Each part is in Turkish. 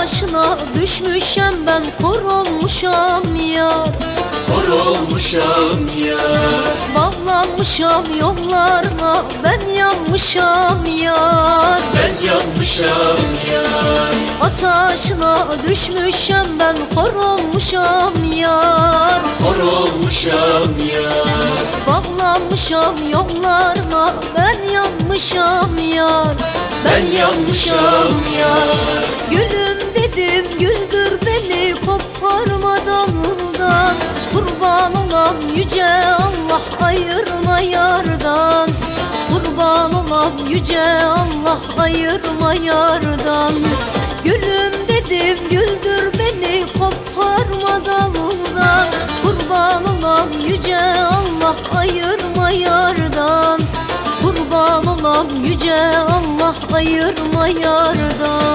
Ataşına düşmüşem ben kor olmuşam yar Kor olmuşam ya. Bağlanmışam yollarına ben yanmışam yar Ben yanmışam ya. Ataşına düşmüşem ben kor olmuşam yar Kor olmuşam ya. Bağlanmışam yollarına ben yanmışam yar Ben yanmışam yar Gülüm güldür beni koparma dalından Kurban olam yüce Allah ayırma yardan. Kurban olam yüce Allah ayırma yardan. Gülüm dedim güldür beni koparma dalından Kurban olam yüce Allah ayırma yardan. Kurban olam yüce Allah ayırma yardan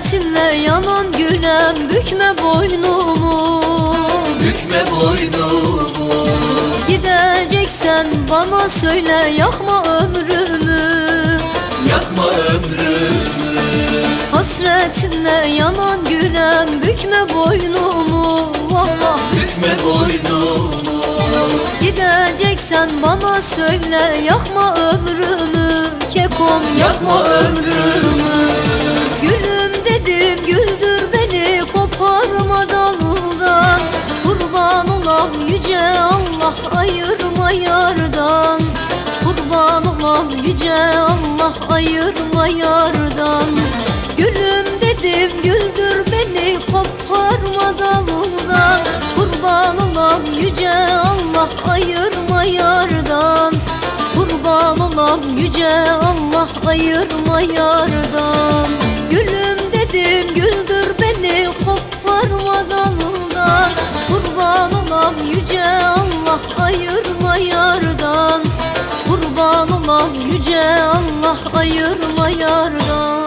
Hasretinle yanan gülem bükme boynumu. Bükme boynumu. Gideceksen bana söyle yakma ömrümü. Yakma ömrümü. Hasretinle yanan gülem bükme boynumu. Vallahi Bükme boynumu. Gideceksen bana söyle yakma ömrümü yüce Allah ayırma yardan. Gülüm dedim güldür beni koparma dalından Kurban olam yüce Allah ayırma yardan. Kurban olam yüce Allah ayırma yardan. Gülüm dedim güldür beni koparma dalından Kurban olam yüce Allah ayırma yardan yüce Allah ayırma yardan